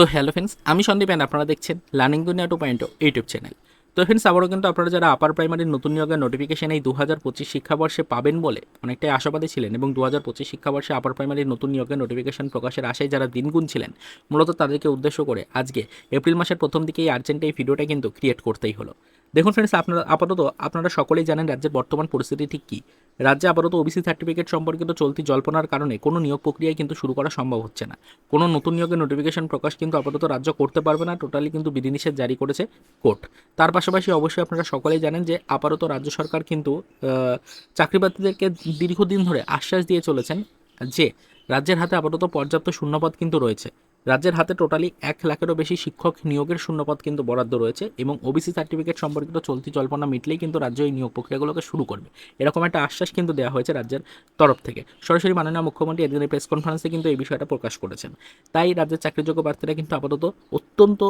তো hello friends আমি Sandeep and আপনারা দেখছেন learning Duniya two point YouTube channel তো ফ্রেন্ডস আবারও কিন্তু আপনারা যারা আপার প্রাইমারির নতুন নিয়োগের নোটিফিকেশন এই দু হাজার পঁচিশ শিক্ষাবর্ষে পাবেন বলে অনেকটাই আশাবাদী ছিলেন এবং দু হাজার পঁচিশ শিক্ষাবর্ষে আপার প্রাইমারির নতুন নিয়োগের নোটিফিকেশন প্রকাশের আশায় যারা দিনগুণ ছিলেন মূলত তাদেরকে উদ্দেশ্য করে আজকে এপ্রিল মাসের প্রথম দিকে এই আর্জেন্ট এই ভিডিওটা কিন্তু ক্রিয়েট করতেই হলো। দেখুন ফ্রেন্ডস আপনারা, আপাতত আপনারা সকলেই জানেন রাজ্যের বর্তমান পরিস্থিতি ঠিক কী। রাজ্যে আপাতত ওবিসি সার্টিফিকেট সম্পর্কিত চলতি জল্পনার কারণে কোনো নিয়োগ প্রক্রিয়ায় কিন্তু শুরু করা সম্ভব হচ্ছে না। কোনো নতুন নিয়োগের নোটিফিকেশন প্রকাশ কিন্তু আপাতত রাজ্য করতে পারবে না টোটালি কিন্তু বিধিনিষেধ জারি করেছে কোর্ট তার পাশাপাশি অবশ্যই আপনারা সকলেই জানেন যে আপাতত রাজ্য সরকার কিন্তু চাকরিপ্রার্থীদেরকে দীর্ঘদিন ধরে আশ্বাস দিয়ে চলেছেন যে রাজ্যের হাতে আপাতত পর্যাপ্ত শূন্যপদ কিন্তু রয়েছে। রাজ্যের হাতে টোটালি এক লাখেরও বেশি শিক্ষক নিয়োগের শূন্যপদ কিন্তু বরাদ্দ রয়েছে এবং ওবিসি সার্টিফিকেট সম্পর্কিত চলতি জল্পনা মিটলেই কিন্তু রাজ্য এই নিয়োগ প্রক্রিয়াগুলোকে শুরু করবে। এরকম একটা আশ্বাস কিন্তু দেওয়া হয়েছে রাজ্যের তরফ থেকে। সরাসরি মাননীয় মুখ্যমন্ত্রী এদিনের প্রেস কনফারেন্সে কিন্তু এই বিষয়টা প্রকাশ করেছেন। তাই রাজ্যের চাকরিযোগ্য প্রার্থীরা কিন্তু আপাতত অত্যন্ত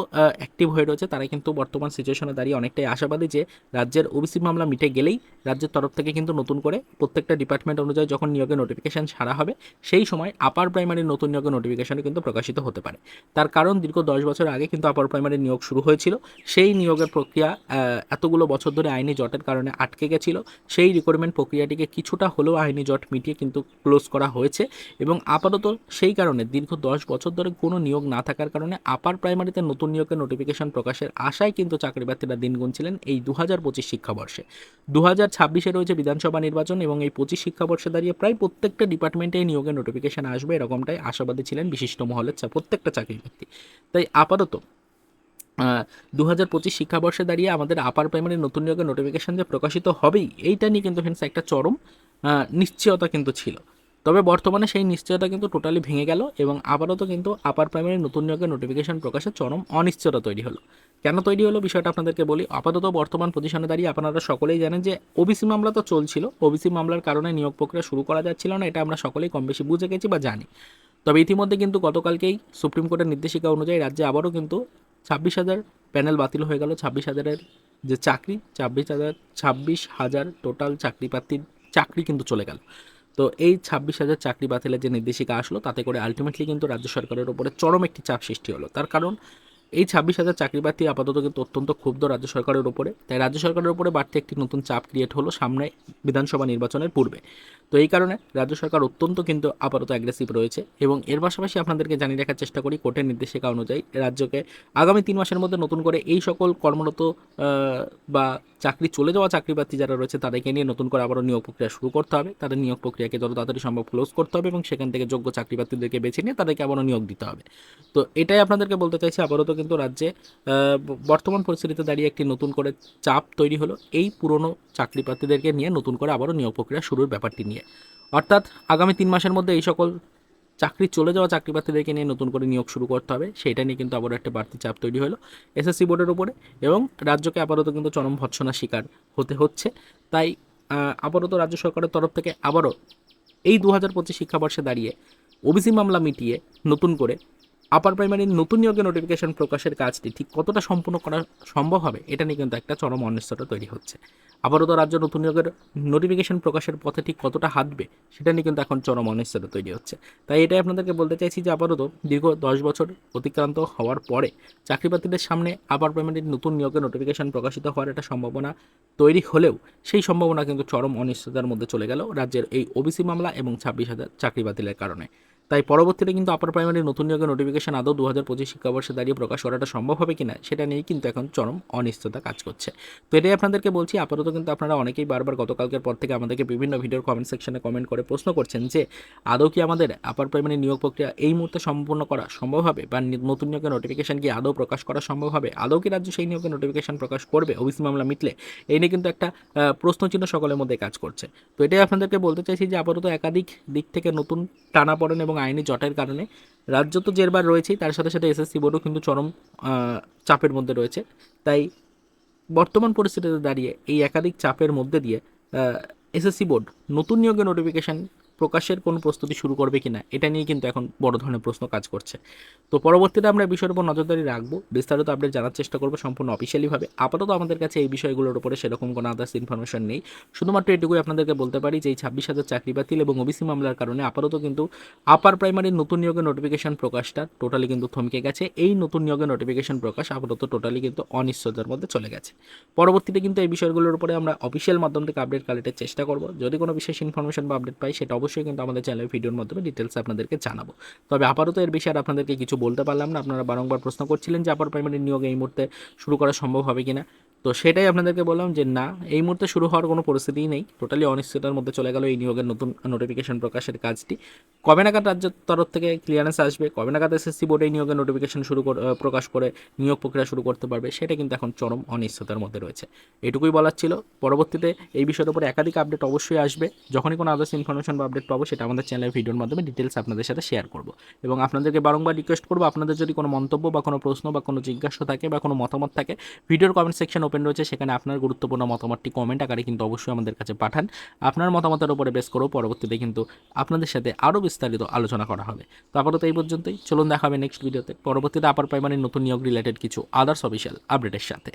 অ্যাক্টিভ হয়ে রয়েছে। তারা কিন্তু বর্তমান সিচুয়েশনে দাঁড়িয়ে অনেকটাই আশাবাদী যে রাজ্যের ওবিসি মামলা মিটে গেলেই রাজ্যের তরফ থেকে কিন্তু নতুন করে প্রত্যেকটা ডিপার্টমেন্ট অনুযায়ী যখন নিয়োগের নোটিফিকেশন ছাড়া হবে, সেই সময় আপার প্রাইমারি নতুন নিয়োগের নোটিফিকেশনও কিন্তু প্রকাশিত হতে পারে। তার কারণ দীর্ঘ দশ বছর আগে কিন্তু আপার প্রাইমারি নিয়োগ শুরু হয়েছিল। সেই নিয়োগের প্রক্রিয়া এতগুলো বছর ধরে আইনি জটের কারণে আটকে গেছিল। সেই রিক্রুটমেন্ট প্রক্রিয়াটিকে কিছুটা হলেও আইনি জট মিটিয়ে কিন্তু ক্লোজ করা হয়েছে এবং আপাতত সেই কারণে দীর্ঘ দশ বছর ধরে কোনো নিয়োগ না থাকার কারণে আপার প্রাইমারিতে নতুন নিয়োগের নোটিফিকেশন প্রকাশের আশায় কিন্তু চাকরি প্রার্থীরা দিন গুনছিলেন এই দু হাজার পঁচিশ শিক্ষাবর্ষে। দু হাজার ছাব্বিশে রয়েছে বিধানসভা নির্বাচন এবং এই পঁচিশ শিক্ষাবর্ষে দাঁড়িয়ে প্রায় প্রত্যেকটা ডিপার্টমেন্টে নিয়োগের নোটিফিকেশন আসবে এরকমটাই আশাবাদী ছিলেন বিশিষ্ট মহলের চা- প্রত্যেকটা চাকরি প্রার্থী তাই আপাতত দু হাজার পঁচিশ শিক্ষাবর্ষে দাঁড়িয়ে আমাদের আপার প্রাইমারি নতুন নিয়োগের নোটিফিকেশান যে প্রকাশিত হবেই, এইটা নিয়ে কিন্তু ফ্রেন্ডস একটা চরম নিশ্চয়তা কিন্তু ছিল। তবে বর্তমানে সেই নিশ্চয়তা কিন্তু টোটালি ভেঙে গেল এবং আপাতত কিন্তু আপার প্রাইমারি নতুন নিয়োগের নোটিফিকেশন প্রকাশের চরম অনিশ্চয়তা তৈরি হলো। কেন তৈরি হলো বিষয়টা আপনাদেরকে বলি, আপাতত বর্তমান পজিশনে দাঁড়িয়ে আপনারা সকলেই জানেন যে ওবিসি মামলা তো চলছিল ওবিসি মামলার কারণে নিয়োগ প্রক্রিয়া শুরু করা যাচ্ছিল না, এটা আমরা সকলেই কম বেশি বুঝে গেছি বা জানি। তবে ইতিমধ্যে কিন্তু গতকালকেই সুপ্রিম কোর্টের নির্দেশিকা অনুযায়ী রাজ্যে আবারও কিন্তু ছাব্বিশ হাজার প্যানেল বাতিল হয়ে গেল। ছাব্বিশ হাজারের যে চাকরি, ছাব্বিশ হাজার ছাব্বিশ হাজার টোটাল চাকরি প্রার্থীর চাকরি কিন্তু চলে গেল। তো এই ছাব্বিশ হাজার চাকরি বাতিলের যে নির্দেশিকা আসলো, তাতে করে আলটিমেটলি কিন্তু রাজ্য সরকারের উপরে চরম একটি চাপ সৃষ্টি হলো। তার কারণ, এই ছাব্বিশ হাজার চাকরি প্রার্থী আপাতত কিন্তু অত্যন্ত ক্ষুব্ধ রাজ্য সরকারের উপরে। তাই রাজ্য সরকারের উপরে বাড়তি একটি নতুন চাপ ক্রিয়েট হলো সামনে বিধানসভা নির্বাচনের পূর্বে। তো এই কারণে রাজ্য সরকার অত্যন্ত কিন্তু আপাতত অ্যাগ্রেসিভ রয়েছে এবং এর পাশাপাশি আপনাদেরকে জানিয়ে রাখার চেষ্টা করি কোর্টের নির্দেশিকা অনুযায়ী রাজ্যকে আগামী তিন মাসের মধ্যে নতুন করে এই সকল কর্মরত বা চাকরি চলে যাওয়া চাকরি প্রার্থী যারা রয়েছে তাদেরকে নিয়ে নতুন করে আবারও নিয়োগ প্রক্রিয়া শুরু করতে হবে। তাদের নিয়োগ প্রক্রিয়াকে যত তাড়াতাড়ি সম্ভব ক্লোজ করতে হবে এবং সেখান থেকে যোগ্য চাকরি প্রার্থীদেরকে বেছে নিয়ে তাদেরকে আবারও নিয়োগ দিতে হবে। তো এটাই আপনাদেরকে বলতে চাইছি, আপাতত কিন্তু রাজ্যে বর্তমান পরিস্থিতিতে দাঁড়িয়ে একটি নতুন করে চাপ তৈরি হলো। এই পুরনো চাকরি প্রার্থীদেরকে নিয়ে নতুন করে আবারও নিয়োগ প্রক্রিয়া শুরুর ব্যাপারটি নিয়ে। অর্থাৎ আগামী তিন মাসের মধ্যে এই সকল চাকরি চলে যাওয়া চাকরি প্রার্থীদেরকে নিয়ে নতুন করে নিয়োগ শুরু করতে হবে। সেটা নিয়ে কিন্তু আবারও একটা বাড়তি চাপ তৈরি হলো এসএসসি বোর্ডের উপরে এবং রাজ্যকে আপাতত কিন্তু চরম ভৎসনা শিকার হতে হচ্ছে। তাই আপাতত রাজ্য সরকারের তরফ থেকে আবারও এই দু হাজার পঁচিশ শিক্ষাবর্ষে দাঁড়িয়ে ওবিসি মামলা মিটিয়ে নতুন করে আপার প্রাইমারির নতুন নিয়োগের নোটিফিকেশন প্রকাশের কাজটি ঠিক কতটা সম্পূর্ণ করা সম্ভব হবে, এটা নিয়ে কিন্তু একটা চরম অনিশ্চয়তা তৈরি হচ্ছে। আপাতত রাজ্য নতুন নিয়োগের নোটিফিকেশন প্রকাশের পথে ঠিক কতটা হাঁটবে, সেটা নিয়ে কিন্তু এখন চরম অনিশ্চয়তা তৈরি হচ্ছে। তাই এটাই আপনাদেরকে বলতে চাইছি যে আপাতত দীর্ঘ দশ বছর অতিক্রান্ত হওয়ার পরে চাকরি প্রার্থীদের সামনে আপার প্রাইমারির নতুন নিয়োগের নোটিফিকেশন প্রকাশিত হওয়ার একটা সম্ভাবনা তৈরি হলেও সেই সম্ভাবনা কিন্তু চরম অনিশ্চয়তার মধ্যে চলে গেল রাজ্যের এই ওবিসি মামলা এবং ছাব্বিশ হাজার চাকরি বাতিলের কারণে। তাই পরবর্তীতে কিন্তু আপার প্রাইমারি নতুন নিয়োগের নোটিফিকেশন আদৌ দু হাজার পঁচিশ শিক্ষাবর্ষে দাঁড়িয়ে প্রকাশ করাটা সম্ভব হবে কিনা সেটা নিয়েই কিন্তু এখন চরম অনিশ্চয়তা কাজ করছে। তো এটাই আপনাদেরকে বলছি, আপাতত কিন্তু আপনারা অনেকেই বারবার গতকালকের পর থেকে আমাদেরকে বিভিন্ন ভিডিওর কমেন্ট সেকশনে কমেন্ট করে প্রশ্ন করছেন যে, আদৌ কি আমাদের আপার প্রাইমারি নিয়োগ প্রক্রিয়া এই মুহূর্তে সম্পূর্ণ করা সম্ভব হবে? বা নতুন নিয়োগের নোটিফিকেশন কি আদৌ প্রকাশ করা সম্ভব হবে? আদৌ কি রাজ্য সেই নিয়োগের নোটিফিকেশন প্রকাশ করবে? ওবিসি মামলা মিটলে এই নিয়ে কিন্তু একটা প্রশ্নচিহ্ন সকলের মধ্যে কাজ করছে। তো এটাই আপনাদেরকে বলতে চাইছি যে, আপাতত একাধিক দিক থেকে নতুন টানাপড়েন এবং আইনি জটের কারণে। রাজ্য তো জেরবার রয়েছেই, তার সাথে সাথে এসএসসি বোর্ডও কিন্তু চরম চাপের মধ্যে রয়েছে। তাই বর্তমান পরিস্থিতিতে দাঁড়িয়ে এই একাধিক চাপের মধ্যে দিয়ে এসএসসি বোর্ড নতুন নিয়োগের নোটিফিকেশন প্রকাশের কোনো প্রস্তুতি শুরু করবে কিনা, এটা নিয়ে কিন্তু এখন বড় ধরনের প্রশ্ন কাজ করছে। তো পরবর্তীতে আমরা বিষয়ের উপর নজরদারি রাখব। বিস্তারিত আপডেট জানার চেষ্টা করব সম্পূর্ণ অফিসিয়ালিভাবে আপাতত আমাদের কাছে এই বিষয়গুলোর উপরে সেরকম কোনো আদার্স ইনফরমেশন নেই। শুধুমাত্র এটুকুই আপনাদেরকে বলতে পারি যে, এই ছাব্বিশ হাজার চাকরি বাতিল এবং ওবিসি মামলার কারণে আপাতত কিন্তু আপার প্রাইমারির নতুন নিয়োগের নোটিফিকেশন প্রকাশটা টোটালি কিন্তু থমকে গেছে। এই নতুন নিয়োগের নোটিফিকেশন প্রকাশ আপাতত টোটালি কিন্তু অনিশ্চয়তার মধ্যে চলে গেছে। পরবর্তীতে কিন্তু এই বিষয়গুলোর উপরে আমরা অফিসিয়াল মাধ্যম থেকে আপডেট কালেক্টের চেষ্টা করব। যদি কোনো বিশেষ ইনফরমেশন বা আপডেট পাই, সেটা অবশ্যই কিন্তু আমাদের চ্যানেলের ভিডিওর মাধ্যমে ডিটেলস আপনাদেরকে জানাব। তবে আপাতত এর বিষয়ে আপনাদেরকে কিছু বলতে পারলাম না। আপনারা বারংবার প্রশ্ন করছিলেন যে আপার প্রাইমারি নিয়োগ এই মুহূর্তে শুরু করা সম্ভব হবে কিনা। তো সেটাই আপনাদেরকে বললাম যে না, এই মুহূর্তে শুরু হওয়ার কোনো পরিস্থিতিই নেই। টোটালি অনিশ্চয়তার মধ্যে চলে গেল এই নিয়োগের নতুন নোটিফিকেশন প্রকাশের কাজটি। কবে নাগাদ রাজ্যের তরফ থেকে ক্লিয়ারেন্স আসবে কবে নাগাদ এসএসসি বোর্ডে এই নিয়োগের নোটিফিকেশন শুরু প্রকাশ করে নিয়োগ প্রক্রিয়া শুরু করতে পারবে, সেটা কিন্তু এখন চরম অনিশ্চয়তার মধ্যে রয়েছে। এটুকুই বলার ছিল। পরবর্তীতে এই বিষয়ের উপরে একাধিক আপডেট অবশ্যই আসবে। যখনই কোনো আদার্স ইনফরমেশন বা আপডেট পাবো, সেটা আমাদের চ্যানেলের ভিডিওর মাধ্যমে ডিটেলস আপনাদের সাথে শেয়ার করব। এবং আপনাদেরকে বারংবার রিকোয়েস্ট করব, আপনাদের যদি কোনো মন্তব্য বা কোনো প্রশ্ন বা কোনো জিজ্ঞাসা থাকে বা কোনো মতামত থাকে ভিডিওর কমেন্ট সেকশন ওপেন রয়েছে, সেখানে আপনার গুরুত্বপূর্ণ মতামতটি কমেন্ট আকারে কিন্তু অবশ্যই আমাদের কাছে পাঠান। আপনার মতামতের উপরে বেস করেও পরবর্তীতে কিন্তু আপনাদের সাথে আরও বিস্তারিত আলোচনা করা হবে। তো আপাতত এই পর্যন্তই। চলুন দেখা হবে নেক্সট ভিডিওতে পরবর্তীতে আপার পাইমানের নতুন নিয়োগ রিলেটেড কিছু আদার্স অফিসিয়াল আপডেটের সাথে।